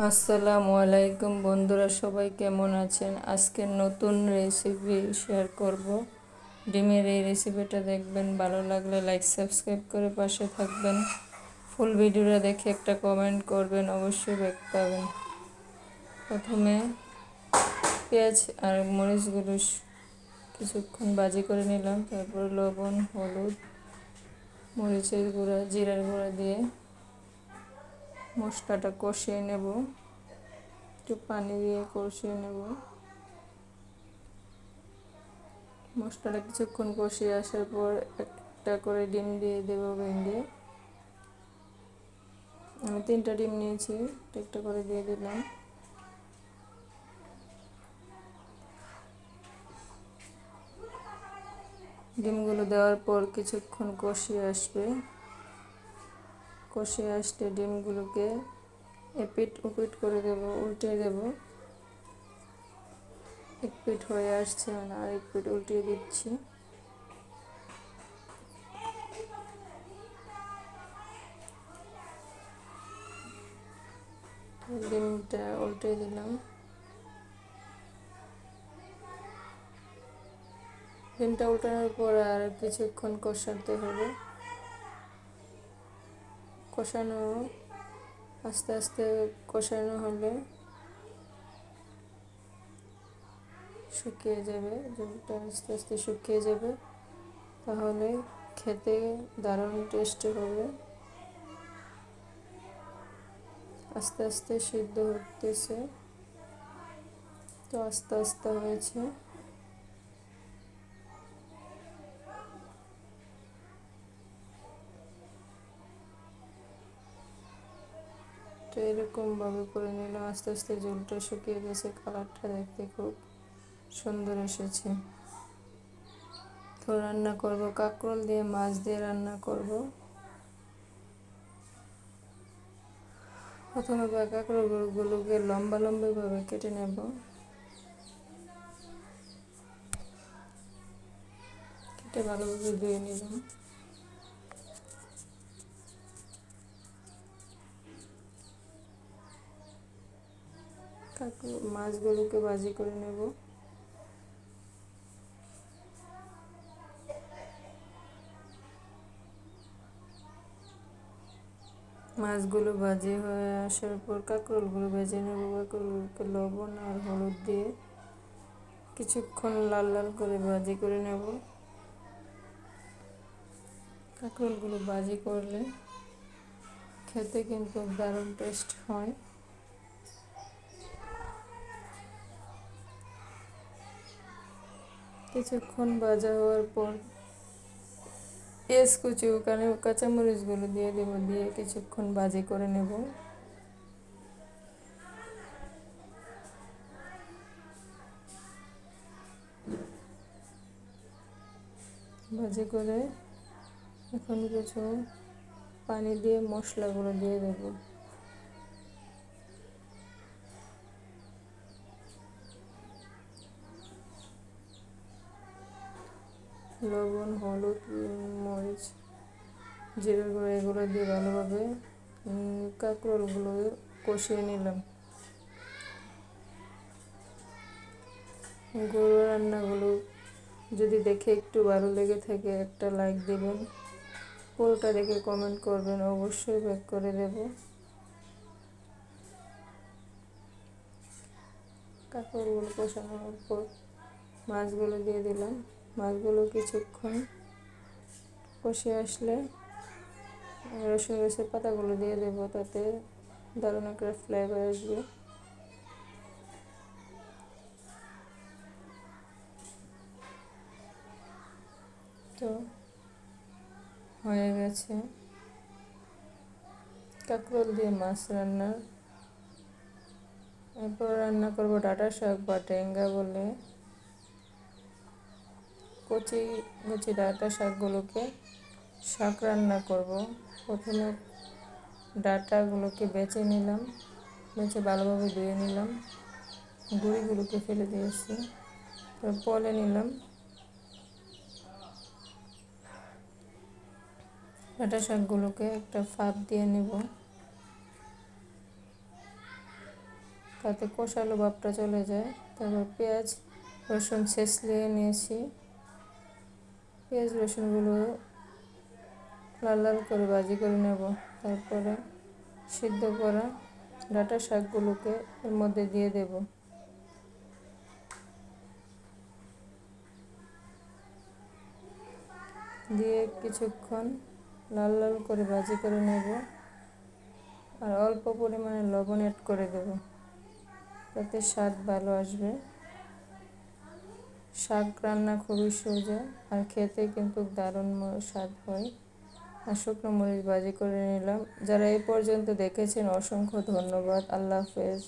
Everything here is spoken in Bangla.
আসসালামু আলাইকুম বন্ধুরা, সবাই কেমন আছেন? আজকে নতুন রেসিপি শেয়ার করব। ডিমের এই রেসিপিটা দেখবেন, ভালো লাগলে লাইক সাবস্ক্রাইব করে পাশে থাকবেন। ফুল ভিডিওটা দেখে একটা কমেন্ট করবেন, অবশ্যই ব্যাক পাবেন। প্রথমে পেঁয়াজ আর মরিচগুলো কিছুক্ষণ বাজি করে নিলাম। তারপর লবণ, হলুদ, মরিচের গুঁড়া, জিরার গুঁড়া দিয়ে মশলাটা কষিয়ে নেব। একটু পানি দিয়ে কষিয়ে নেব। মশলাটা কিছুক্ষণ কষিয়ে আসার পর একটা করে ডিম দিয়ে দেবো ভেঙে। আমি তিনটা ডিম নিয়েছি, একটা করে দিয়ে দিলাম। ডিমগুলো দেওয়ার পর কিছুক্ষণ কষিয়ে আসবে। কষে আসলে ডিমগুলোকে এপিট উপিট করে দেব উল্টে দেব। এক পিট হয়ে আসছে মানে এক পিট উল্টিয়ে দিচ্ছি। ডিমটা উল্টে দিলাম। ডিমটা উল্টানোর পর আর কিছুক্ষণ কষাতে হবে। কষানো, আস্তে আস্তে কষানো হলে শুকিয়ে যাবে জলটা আস্তে আস্তে শুকিয়ে যাবে। তাহলে খেতে দারুণ টেস্টি হবে। আস্তে আস্তে সিদ্ধ হতেছে। তো আস্তে আস্তে হয়েছে। তো এরকমভাবে করে নিলাম আস্তে আস্তে জলটা শুকিয়ে গেছে, কালারটা দেখতে খুব সুন্দর এসেছে। তো রান্না করব, কাঁকরোল দিয়ে মাছ দিয়ে রান্না করব। প্রথমে কাঁকরোলগুলোকে লম্বা লম্বাভাবে কেটে নেব। কেটে ভালোভাবে ধুয়ে নিলাম। মাছগুলোকে ভাজি করে নেব। মাছগুলো ভাজি হয়ে আসার পর কাঁকরোলগুলো ভেজে নেব। কাঁকরোলগুলোকে লবণ আর হলুদ দিয়ে কিছুক্ষণ লাল লাল করে ভাজি করে নেব। কাঁকরোলগুলো ভাজি করলে খেতে কিন্তু দারুণ টেস্ট হয়। কিছুক্ষণ ভাজা হওয়ার পর পেঁয়াজ কুচি ওখানে কাঁচামরিচগুলো দিয়ে দেব, দিয়ে কিছুক্ষণ ভাজি করে নেব। ভাজি করে এখন কিছু পানি দিয়ে মশলাগুলো দিয়ে দেবো। লবণ, হলুদ, মরিচ, জিরে এগুলো দিয়ে ভালোভাবে কাঁকরোলগুলো কষিয়ে নিলাম। গরু রান্নাগুলো যদি দেখে একটু ভালো লেগে থাকে, একটা লাইক দেবেন। পুরোটা দেখে কমেন্ট করবেন, অবশ্যই ব্যাক করে দেব। কাঁকরোলগুলো কষানোর পর মাছগুলো দিয়ে দিলাম। মাছগুলো কিছুক্ষণ কষে আসলে রসুন গাছের পাতাগুলো দিয়ে দেব, তাতে দারুণ একটা ফ্লেভার আসবে। তো হয়ে গেছে। কাঁকরোল দিয়ে মাছ রান্নার এরপর রান্না করব ডাটা শাক বা টেঙ্গা বলে। কচি কচি ডাটা শাকগুলোকে শাক রান্না করব। প্রথমে ডাটাগুলোকে বেছে নিলাম, বেছে ভালোভাবে ধুয়ে নিলাম, গুঁড়িগুলোকে ফেলে দিয়েছি। পলে নিলাম ডাটা শাকগুলোকে একটা ফাঁপ দিয়ে নেব। তাতে কষালো ভাবটা চলে যায়। তারপর পেঁয়াজ, রসুন ছেঁচলিয়ে নিয়েছি। পেঁয়াজ, রসুনগুলো লাল লাল করে ভাজি করে নেব। তারপরে সিদ্ধ করা ডাটা শাকগুলোকে এর মধ্যে দিয়ে দেব। দিয়ে কিছুক্ষণ লাল লাল করে ভাজি করে নেব আর অল্প পরিমাণে লবণ অ্যাড করে দেব। তাতে স্বাদ ভালো আসবে। শাক রান্না খুবই সোজা আর খেতে কিন্তু দারুণ স্বাদ হয়। আর শুকনো মরিচ বাজি করে নিলাম। যারা এই পর্যন্ত দেখেছেন, অসংখ্য ধন্যবাদ। আল্লাহ হাফেজ।